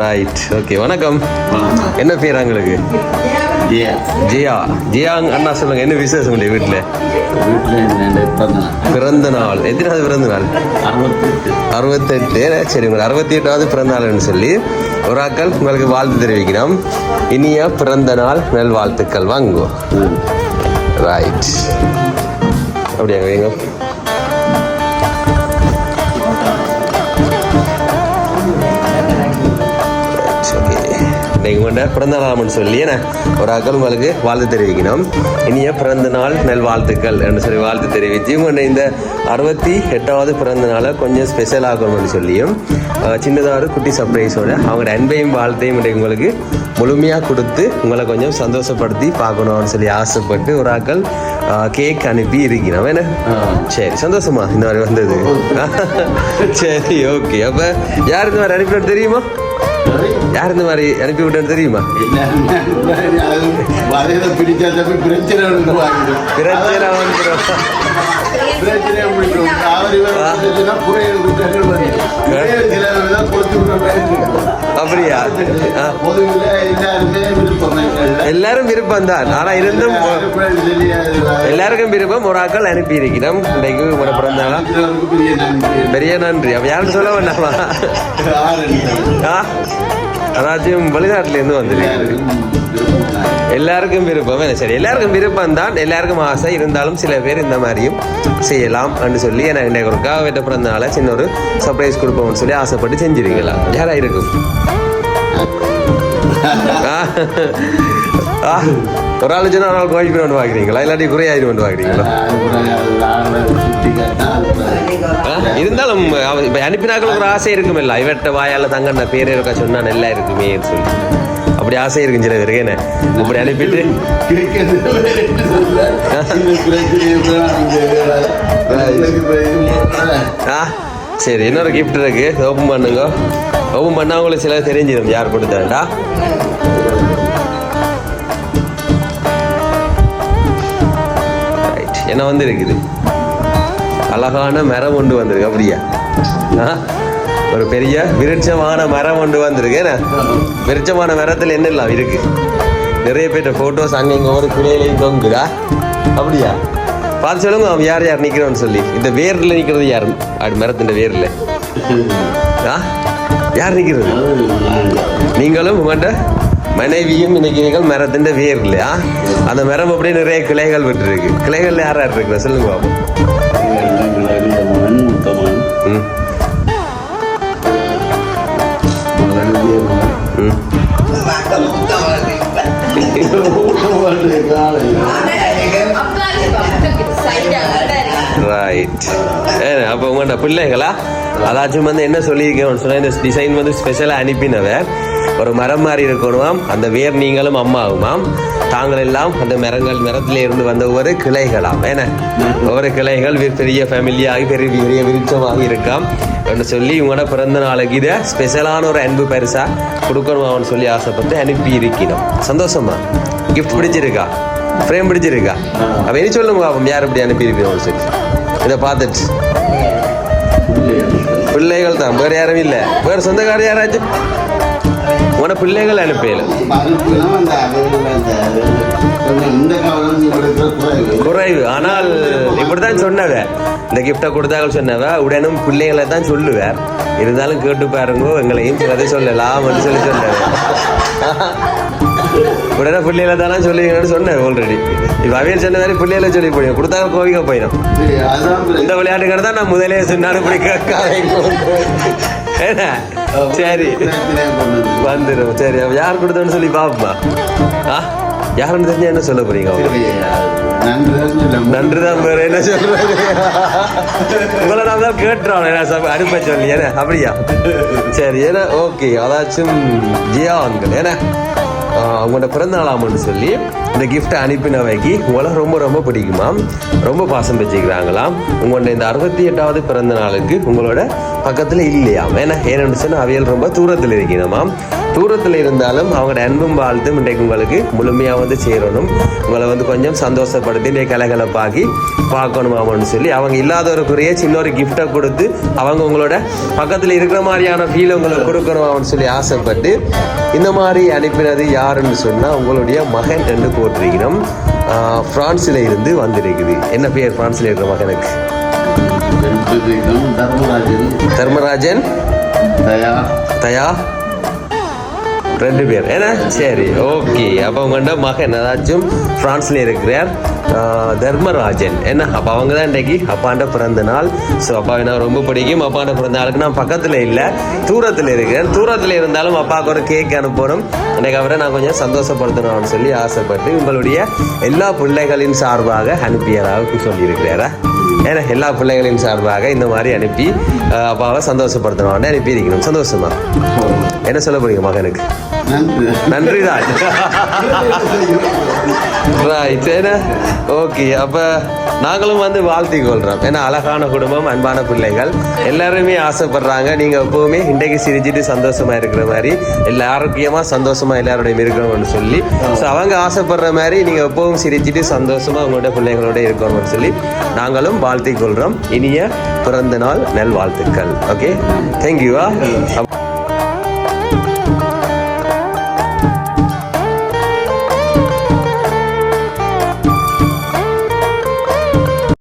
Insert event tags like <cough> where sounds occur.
Right okay வணக்கம். என்ன பேர் உங்களுக்கு ஜியா. ஜியா. ஜியா அண்ணா சொல்லுங்க என்ன விசேஷம் உடைய வீட்டில் பிறந்த நாள். எத்தனாவது பிறந்த நாள்? அறுபத்தெட்டு. சரி உங்கள் அறுபத்தி எட்டாவது பிறந்த நாள்னு சொல்லி ஒரு ஆக்கள் உங்களுக்கு வாழ்த்து தெரிவிக்கிறோம் இனிய பிறந்த நாள் நல் வாழ்த்துக்கள் வாங்குவோம் ரைட் அப்படியாங்க இன்னைக்கு கொண்ட பிறந்த நாள்னு சொல்லி என்ன ஒரு அக்கள் உங்களுக்கு வாழ்த்து தெரிவிக்கணும். இனிய பிறந்த நாள் நல் வாழ்த்துக்கள் என்று சொல்லி வாழ்த்து தெரிவித்து உங்க இந்த அறுபத்தி எட்டாவது பிறந்த நாளை கொஞ்சம் ஸ்பெஷல் ஆகணும்னு சொல்லியும் அஹ், சின்னதா ஒரு குட்டி சர்ப்ரைஸோட அவங்களோட அன்பையும் வாழ்த்தையும் இன்றைக்கு உங்களுக்கு முழுமையாக கொடுத்து உங்களை கொஞ்சம் சந்தோஷப்படுத்தி பார்க்கணும்னு சொல்லி ஆசைப்பட்டு ஒரு ஆக்கள் கேக் அனுப்பி இருக்கிறோம். என்ன? சரி சந்தோஷமா? இந்த மாதிரி வந்தது. <laughs> சரி ஓகே அப்போ யார் இந்த மாதிரி அனுப்பினது தெரியுமா? யார் இந்த மாதிரி அனுப்பி விட்டேன்னு தெரியுமா. அப்படியா. பொதுவில் எல்லாருமே இல்லை. எல்லாரும் விருப்பம் தான். ஆனா இருந்தும் எல்லாருக்கும் விருப்பம். ஒரு ஆக்கள் அனுப்பி இருக்கிறோம். இன்றைக்கு உங்களை பிறந்த நாளா பெரிய நன்றி. பெரிய யாரும் சொல்ல வேண்டாமா? அதாச்சும் வெளிநாட்டுல வந்துருக்கு எல்லாருக்கும் விருப்பம். என்ன சரி எல்லாருக்கும் விருப்பம் தான். எல்லாருக்கும் ஆசை. இருந்தாலும் சில பேர் இந்த மாதிரியும் செய்யலாம் அப்படின்னு சொல்லி எனக்கு இன்னைக்கு ஒருக்கா வெட்ட பிறந்தனால சின்ன ஒரு சர்ப்ரைஸ் கொடுப்போம்னு சொல்லி ஆசைப்பட்டு செஞ்சிருக்கலாம். யாராக இருக்கும்? ஒரு ஆள் சொன்னா ஒரு ஆள் கோயில் பண்ணி பார்க்குறீங்களா? இல்லாட்டி குறையாயிரம் பார்க்குறீங்களா? ஆ, இருந்தாலும் அவ- இப்ப அனுப்பினாக்கள் ஒரு ஆசை இருக்குமில்ல. இவட்ட வாயால தங்கண்ண பேரே இருக்கா சொன்னா நல்லா இருக்குமே சொல்லி அப்படி ஆசை இருக்கும் சில பேருக்கு என்ன? அப்படி அனுப்பிட்டு. ஆ? சரி இன்னொரு கிஃப்ட் இருக்கு. ஓப்பன் பண்ணுங்க. ஓப்பன் பண்ணா அவங்களுக்கு சில தெரிஞ்சிடும் யார் கொடுத்தாண்டா ரைட் என்ன வந்து இருக்குது அழகான மரம் ஒன்று வந்திருக்கு. அப்படியா? ஆ? ஒரு பெரிய விருட்சமான மரம் ஒன்று வந்திருக்கு. என்ன? விருட்சமான மரத்தில் என்னெல்லாம் இருக்கு? நிறைய பேர்ட்ட ஃபோட்டோஸ் அங்கே இங்கே ஒரு கிளையிலையும் தொங்குதா? அப்படியா? பார்த்து சொல்லுங்க அவன் யார் யார் நிற்கிறோன்னு சொல்லி. இந்த வேரில் நிற்கிறது யார்? அப்படி மரத்தின் வேரில். ஆ? யார் நிற்கிறது? நீங்களும் உங்கள்கிட்ட மனைவியும் நினைக்கிறீர்கள் மரத்தின் வேர் இல்லையா? அந்த மரம் அப்படியே நிறைய கிளைகள் விட்டுருக்கு? கிளைகள் யார் யார் இருக்கிற சொல்லுங்க பாப்போம் ரைட் அப்போ உங்கள்கிட்ட பிள்ளைங்களா? அதாச்சும் வந்து என்ன சொல்லியிருக்கேன் சொன்னால் இந்த டிசைன் வந்து ஸ்பெஷலாக அனுப்பினவ ஒரு மரம் மாதிரி இருக்கணுமாம். அந்த வேர் நீங்களும் அம்மாவுமாம். தாங்கள் எல்லாம் அந்த மரங்கள் மரத்திலே இருந்து வந்த ஒவ்வொரு கிளைகளாம். ஏன்னா ஒவ்வொரு கிளைகள் பெரிய ஃபேமிலியாகி பெரிய பெரிய விருட்சமாக இருக்காம் என்று சொல்லி இவங்களோட பிறந்த நாளைக்கு இதை ஸ்பெஷலான ஒரு அன்பு பரிசா கொடுக்கணுமான்னு சொல்லி ஆசைப்பட்டு அனுப்பி இருக்கணும் சந்தோஷமா? கிஃப்ட் பிடிச்சிருக்கா? ஃப்ரேம் பிடிச்சிருக்கா? அப்போ இனி சொல்லுங்க பாப்போம் யார் இப்படி அனுப்பி ஒரு இதை பார்த்துட்டு. பிள்ளைகள் தான் வேறு யாரும் இல்லை. வேற சொந்தக்காரர் யாராச்சும்? உன பிள்ளைகள் அனுப்பல குறைவு. ஆனால் இப்படிதான் சொன்னவ. இந்த கிஃப்டை கொடுத்தாங்க சொன்னவ உடனும் பிள்ளைகளை தான் சொல்லுவேன் இருந்தாலும் கேட்டு பாருங்க எங்களையும் சொல்லதே சொல்லலாம் அப்படின்னு சொல்லி சொன்னவ. உடனே பிள்ளைகளை தானே சொல்லுவீங்கன்னு சொன்னேன் ஆல்ரெடி இப்போ அவையில் சொன்ன மாதிரி பிள்ளைகளை சொல்லி போயிடும். கொடுத்தா கோவிக்க போயிடும். இந்த விளையாட்டுக்கார தான் நான் முதலே சொன்னாலும் இப்படி என்ன சரி. வந்துடும் சரி யார் கொடுத்தோன்னு சொல்லி பாப்போமா ஆ? யாருன்னு தெரிஞ்சா என்ன சொல்ல போறீங்க? அவங்க? சரி, நன்றி தான் சொல்ல நன்றி தான் பேர் என்ன சொல்றது? உங்களை நான் தான் கேட்டுறோம் அனுப்ப சொல்லி. ஏன்னா அப்படியா? சரி ஏன்னா ஓகே. அதாச்சும் ஜியா அங்கிள் ஏன்னா ஆஹ், பிறந்த நாளாமன்னு சொல்லி இந்த கிஃப்ட்டை அனுப்பினவைக்கு உங்களை ரொம்ப ரொம்ப பிடிக்குமாம் ரொம்ப பாசம் வச்சுக்கிறாங்களாம் உங்களோட இந்த அறுபத்தி எட்டாவது பிறந்த நாளுக்கு உங்களோட பக்கத்தில் இல்லையாம் ஏன்னா ஏன்னு சொன்னால் அவியல் ரொம்ப தூரத்தில் இருக்கணுமாம் தூரத்தில் இருந்தாலும் அவங்களோட அன்பும் வாழ்த்தும் இன்றைக்கு உங்களுக்கு முழுமையாக வந்து சேரணும். உங்களை வந்து கொஞ்சம் சந்தோஷப்படுத்தி இன்றைக்கு கலகலப்பாக்கி பார்க்கணுமாமன்னு சொல்லி அவங்க இல்லாதவருக்குரிய சின்ன ஒரு கிஃப்டை கொடுத்து அவங்க உங்களோட பக்கத்தில் இருக்கிற மாதிரியான ஃபீல் உங்களுக்கு கொடுக்கணுமான்னு சொல்லி ஆசைப்பட்டு இந்த மாதிரி அனுப்பினது யாருன்னு சொன்னால் உங்களுடைய மகன் என்று போட்டிருக்கணும் பிரான்ஸில் இருந்து வந்திருக்குது. என்ன பேர் பிரான்ஸில் இருக்கிற மகனுக்கு? தர்மராஜன். தர்மராஜன். தயா. தயா. ரெண்டு பேர் ஏன்னா? சரி ஓகே. அப்போ அவங்கள்ட மகன் ஏதாச்சும் ஃப்ரான்ஸில் இருக்கிறார். தர்மராஜன். என்ன? அப்போ அவங்க தான் இன்றைக்கு அப்பாண்ட பிறந்த நாள். ஸோ அப்பா எனக்கு ரொம்ப பிடிக்கும்? அப்பாண்ட பிறந்த நாளுக்கு நான் பக்கத்தில் இல்லை. தூரத்தில் இருக்கிறேன் தூரத்தில் இருந்தாலும் அப்பாவுக்கு ஒரு கேக் அனுப்பணும். இன்றைக்கு அவரை நான் கொஞ்சம் சந்தோஷப்படுத்தணும்னு சொல்லி ஆசைப்பட்டு உங்களுடைய எல்லா பிள்ளைகளின் சார்பாக அனுப்பியதாக சொல்லியிருக்கிறாரா? ஏன்னா எல்லா பிள்ளைகளின் சார்பாக இந்த மாதிரி அனுப்பி அப்பாவை சந்தோஷப்படுத்தணும்னு அனுப்பியிருக்கணும். சந்தோஷமா? என்ன சொல்ல போறீங்க மகனுக்கு நன்றி நன்றி. தான் ரைட் ஏன்னா ஓகே அப்போ நாங்களும் வந்து வாழ்த்தி கொள்கிறோம் ஏன்னா அழகான குடும்பம் அன்பான பிள்ளைகள். எல்லாருமே ஆசைப்படுறாங்க. நீங்கள் எப்போவுமே இன்றைக்கு சிரிச்சிட்டு சந்தோஷமா இருக்கிற மாதிரி எல்லா ஆரோக்கியமாக சந்தோஷமா எல்லாரோடையும் இருக்கணும்னு சொல்லி. ஸோ அவங்க ஆசைப்படுற மாதிரி நீங்கள் எப்பவும் சிரிச்சிட்டு சந்தோஷமா உங்களோட பிள்ளைகளோட இருக்கணும்னு சொல்லி நாங்களும் வாழ்த்தி கொள்கிறோம் இனிய பிறந்த நாள் நல்வாழ்த்துக்கள் ஓகே தேங்க்யூவா